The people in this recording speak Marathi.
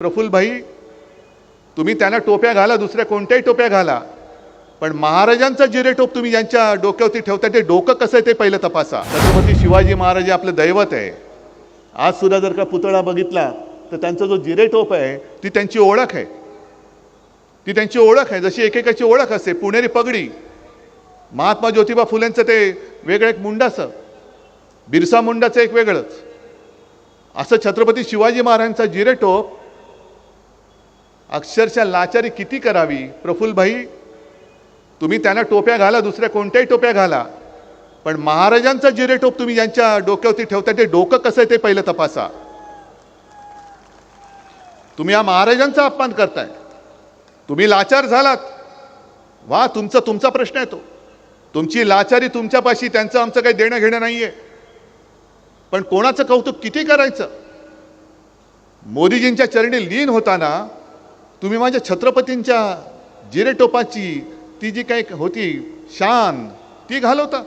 प्रफुल्लभाई तुम्ही त्यांना टोप्या घाला दुसऱ्या कोणत्याही टोप्या घाला. पण महाराजांचा जिरेटोप तुम्ही ज्यांच्या डोक्यावरती ठेवता ते डोकं कसं आहे ते पहिलं तपासा. छत्रपती शिवाजी महाराज हे आपलं दैवत आहे. आज सुद्धा जर का पुतळा बघितला तर त्यांचा जो जिरेटोप आहे ती त्यांची ओळख आहे. ती त्यांची ओळख आहे. जशी एकेकाची ओळख असते पुणेरी पगडी. महात्मा ज्योतिबा फुलेंचं ते वेगळं एक मुंडाचं बिरसा मुंडाचं एक वेगळंच. असं छत्रपती शिवाजी महाराजांचा जिरेटोप अक्षरशः लाचारी किती करावी? प्रफुल्लभाई तुम्ही त्यांना टोप्या घाला दुसऱ्या कोणत्याही टोप्या घाला. पण महाराजांचा जिरेटोप तुम्ही ज्यांच्या डोक्यावरती ठेवता ते डोकं कसं आहे ते पहिलं तपासा. तुम्ही या महाराजांचा अपमान करताय. तुम्ही लाचार झालात. वा तुमचा तुमचा प्रश्न येतो तुमची लाचारी तुमच्यापाशी त्यांचं आमचं काही देणं घेणं आहे पण कोणाचं कौतुक किती करायचं? मोदीजींच्या चरणी लीन होताना तुम्ही माझ्या छत्रपतींच्या जिरेटोपाची ती जी काही होती शान ती घालवता.